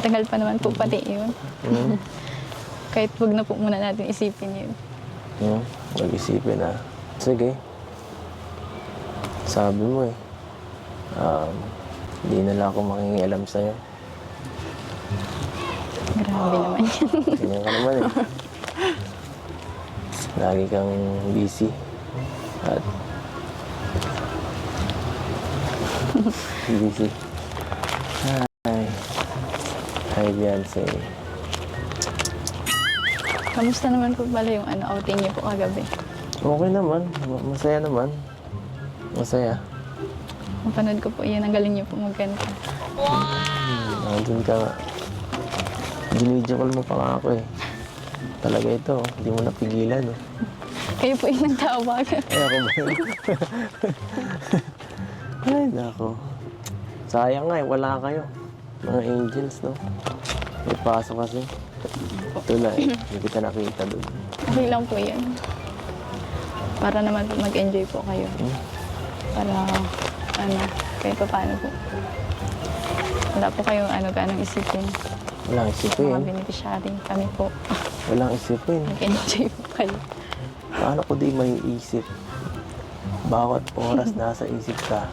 Matagal pa naman po pati yun. Hmm? Kahit wag na po muna natin isipin yun. Hmm? Mag-isipin ah. Sige. Sabi mo eh. Um, hindi na lang ako makingialam sa'yo. Grabe naman yan. Ganyan ka naman eh. Lagi kang busy. At busy. Hi, Beyonce. Kamusta naman po pala yung ano, outing niyo po kagabi? Okay naman. Ma- Masaya naman. Masaya. Mapanood ko po yun, ang galing niyo po magkanta. Nandun ka nga. Binidyo call mo pa nga ako eh. Talaga ito, hindi mo napigilan. Oh. Kayo po yung nagtawagan. Ay, ako ba yun? Ay, nako. Sayang nga eh, wala kayo. Mga angels, no? May pasok kasi. Ito na eh, hindi kita nakita doon. Okay lang po yan. Para naman mag-enjoy po kayo. Para, ano, kahit pa paano po. Wala po kayong ano, ganong isipin. Walang Mga isipin. beneficiary, kami po. Walang isipin. Mag-enjoy po kayo. Paano ko di may isip? Bawat oras nasa isip ka.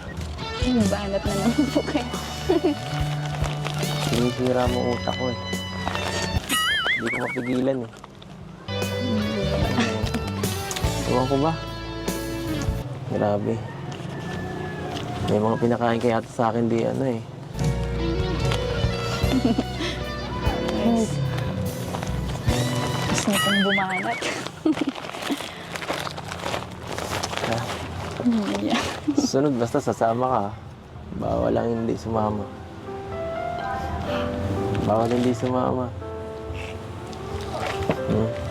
Banat na naman po kayo. Sinisira mo utak ko eh. Hindi ko mapigilan eh. Ewan ko ba? Grabe. May mga pinakain kaya ata sa akin di ano eh. Nice. Gusto niyo pong bumanat. Ha? Hmm, yeah. Sunod basta sasama ka. Bawal lang hindi sumama. Bawal hindi sumama. Hmm?